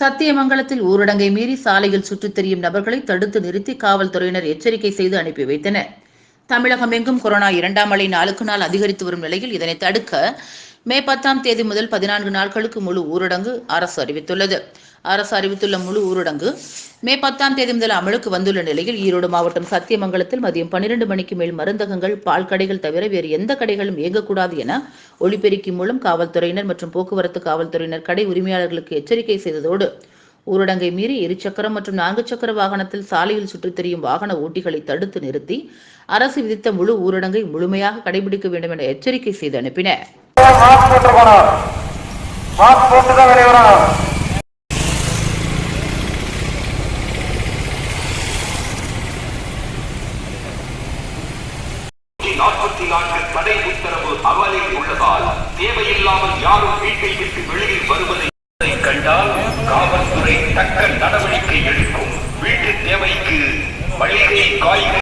சத்தியமங்கலத்தில் ஊரடங்கை மீறி சாலையில் சுற்றித் திரியும் நபர்களை தடுத்து நிறுத்தி காவல்துறையினர் எச்சரிக்கை செய்து அனுப்பி வைத்தனர். தமிழகம் எங்கும் கொரோனா இரண்டாம் அலை நாளுக்கு நாள் அதிகரித்து வரும் நிலையில் இதனை தடுக்க மே பத்தாம் தேதி முதல் பதினான்கு நாட்களுக்கு முழு ஊரடங்கு அரசு அறிவித்துள்ளது. அரசு அறிவித்துள்ள முழு ஊரடங்கு மே பத்தாம் தேதி முதல் அமலுக்கு வந்துள்ள நிலையில் ஈரோடு மாவட்டம் சத்தியமங்கலத்தில் மதியம் பன்னிரண்டு மணிக்கு மேல் மருந்தகங்கள் பால் கடைகள் தவிர வேறு எந்த கடைகளும் இயங்கக்கூடாது என ஒளிபெருக்கி மூலம் காவல்துறையினர் மற்றும் போக்குவரத்து காவல்துறையினர் கடை உரிமையாளர்களுக்கு எச்சரிக்கை செய்ததோடு ஊரடங்கை மீறி இருசக்கரம் மற்றும் நான்கு சக்கர வாகனத்தில் சாலையில் சுற்றித் திரியும் வாகன ஓட்டிகளை தடுத்து நிறுத்தி அரசு விதித்த முழு ஊரடங்கை முழுமையாக கடைபிடிக்க வேண்டும் என எச்சரிக்கை செய்து அனுப்பினர். மாஸ்க் போட்டு போனோம் மாஸ்க் போட்டு தான் வெளியே வரணும் நாற்பத்தி நான்கு தடை உத்தரவு அமலில் உள்ளதால் தேவையில்லாமல் யாரும் வீட்டை விட்டு வெளியில் வருவதை கண்டால் காவல்துறை தக்க நடவடிக்கை எடுக்கும். வீட்டு தேவைக்கு மளிகை காய்கறி